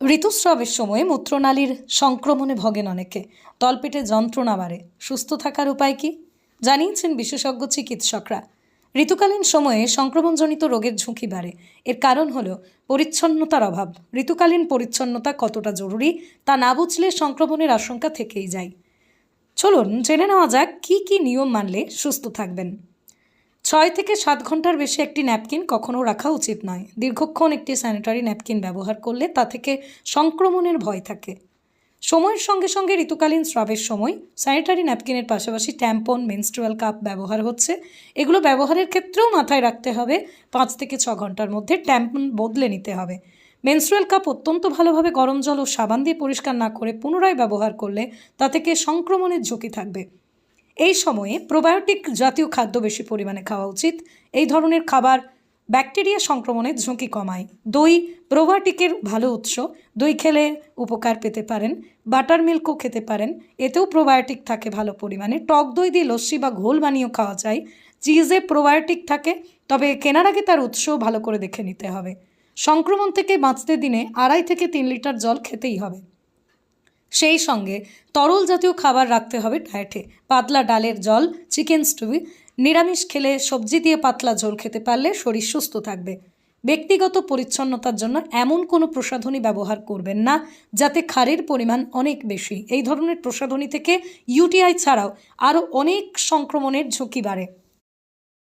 ঋতুস্রাবের সময় মূত্রনালীর সংক্রমণে ভোগেন অনেকে। তলপেটে যন্ত্রণা বাড়ে। সুস্থ থাকার উপায় কি? জানিয়েছেন বিশেষজ্ঞ চিকিৎসকরা। ঋতুকালীন সময়ে সংক্রমণজনিত রোগের ঝুঁকি বাড়ে। এর কারণ হলো পরিচ্ছন্নতার অভাব। ঋতুকালীন পরিচ্ছন্নতা কতটা জরুরি তা না বুঝলে সংক্রমণের আশঙ্কা থেকেই যায়। চলুন জেনে নেওয়া যাক কী কী নিয়ম মানলে সুস্থ থাকবেন। ছয় থেকে সাত ঘণ্টার বেশি একটি ন্যাপকিন কখনও রাখা উচিত নয়। দীর্ঘক্ষণ একটি স্যানিটারি ন্যাপকিন ব্যবহার করলে তা থেকে সংক্রমণের ভয় থাকে। সময়ের সঙ্গে সঙ্গে ঋতুকালীন স্রাবের সময় স্যানিটারি ন্যাপকিনের পাশাপাশি ট্যাম্পন, মেনস্ট্রুয়াল কাপ ব্যবহার হচ্ছে। এগুলো ব্যবহারের ক্ষেত্রেও মাথায় রাখতে হবে, পাঁচ থেকে ছ ঘণ্টার মধ্যে ট্যাম্পন বদলে নিতে হবে। মেনস্ট্রুয়াল কাপ অত্যন্ত ভালোভাবে গরম জল ও সাবান দিয়ে পরিষ্কার না করে পুনরায় ব্যবহার করলে তা থেকে সংক্রমণের ঝুঁকি থাকবে। এই সময়ে প্রোবায়োটিক জাতীয় খাদ্য বেশি পরিমাণে খাওয়া উচিত। এই ধরনের খাবার ব্যাকটেরিয়া সংক্রমণের ঝুঁকি কমায়। দই প্রোবায়োটিকের ভালো উৎস। দই খেলে উপকার পেতে পারেন, বাটার মিল্কও খেতে পারেন। এতেও প্রোবায়োটিক থাকে ভালো পরিমাণে। টক দই দিয়ে লস্যি বা ঘোল বানিয়েও খাওয়া যায়। চিজে প্রোবায়োটিক থাকে, তবে কেনার আগে তার উৎসও ভালো করে দেখে নিতে হবে। সংক্রমণ থেকে বাঁচতে দিনে আড়াই থেকে তিন লিটার জল খেতেই হবে। সেই সঙ্গে তরল জাতীয় খাবার রাখতে হবে ডায়েটে। পাতলা ডালের জল, চিকেন স্টু নিরামিষ খেলে সবজি দিয়ে পাতলা ঝোল খেতে পারলে শরীর সুস্থ থাকবে। ব্যক্তিগত পরিচ্ছন্নতার জন্য এমন কোনো প্রসাধনী ব্যবহার করবেন না, যাতে ক্ষারের পরিমাণ অনেক বেশি। এই ধরনের প্রসাধনী থেকে ইউটিআই ছাড়াও আরও অনেক সংক্রমণের ঝুঁকি বাড়ে।